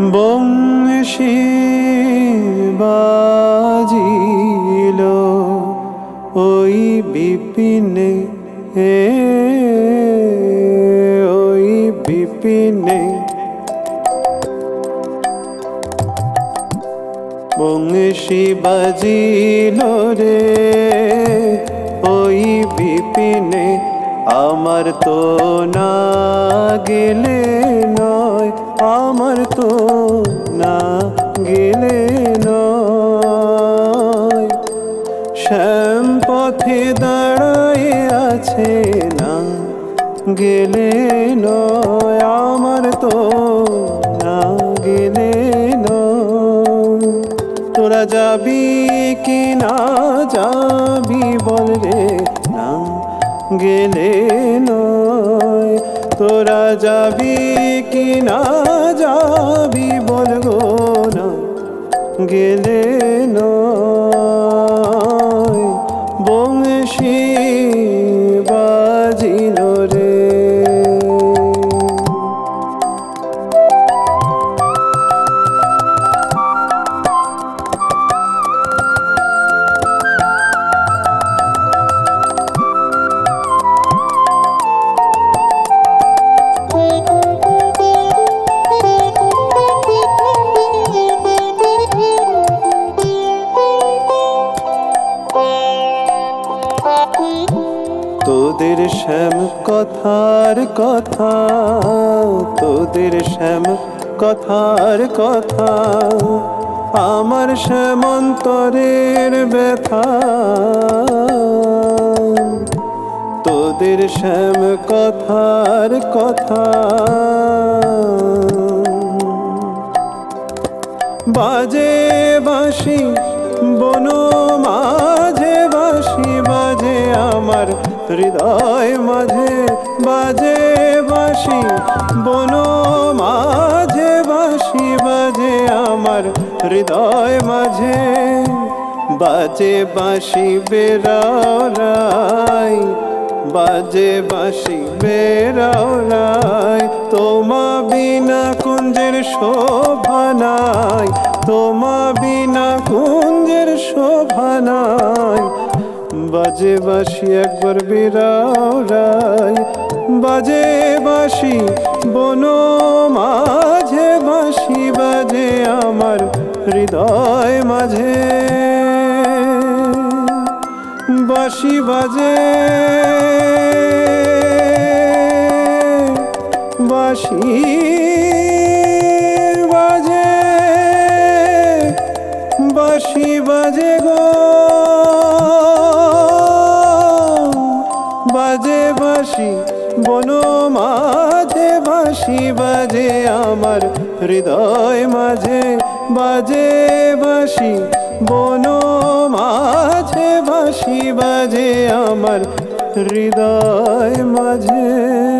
বংশী বাজিল, ওই বিপিনে, এ, ওই বিপিনে। বংশী বাজিল রে, ওই বিপিনে, আমার তো না গেলে নয়। আমার তো না গেলে শ্যাম পথে দাঁড়ায় আছে না গেলে নয়। আমার তো না গেলে তোরা যাবি কি না যাবি বল রে, না গেলে নয়। তোরা যাবি কি না যাবি বলগো না গেলে নয়। তোদের শ্যাম কথার কথা, তোদের শ্যাম কথার কথা, আমার শ্যামন্তরের ব্যথা। তোদের শ্যাম কথার কথা, বাজে বাসি বন মাঝে বাঁশি বাজে আমার হৃদয় মাঝে বাজে বাসি বন মাঝে বাসি বাজে আমার হৃদয় মাঝে। বাজে বাঁশি বেরাই বাজে বাঁশি বেরাই তোমা বিনা কুঞ্জের শোভা নাই, তোমা বিনা কুঞ্জের শোভা নাই। বাজে বাঁশি একবার বেরাই বাজে বাঁশি, বন মাঝে বাসি বাজে আমার হৃদয় মাঝে। বাঁশি বাজে। বাঁশি বাজে। বাঁশি বাজে গো। বাঁশি বন মাঝে ভাসি বাজে আমার হৃদয় মাঝে, বাজে ভাসি বন মাঝে ভাসি বাজে আমার হৃদয় মাঝে।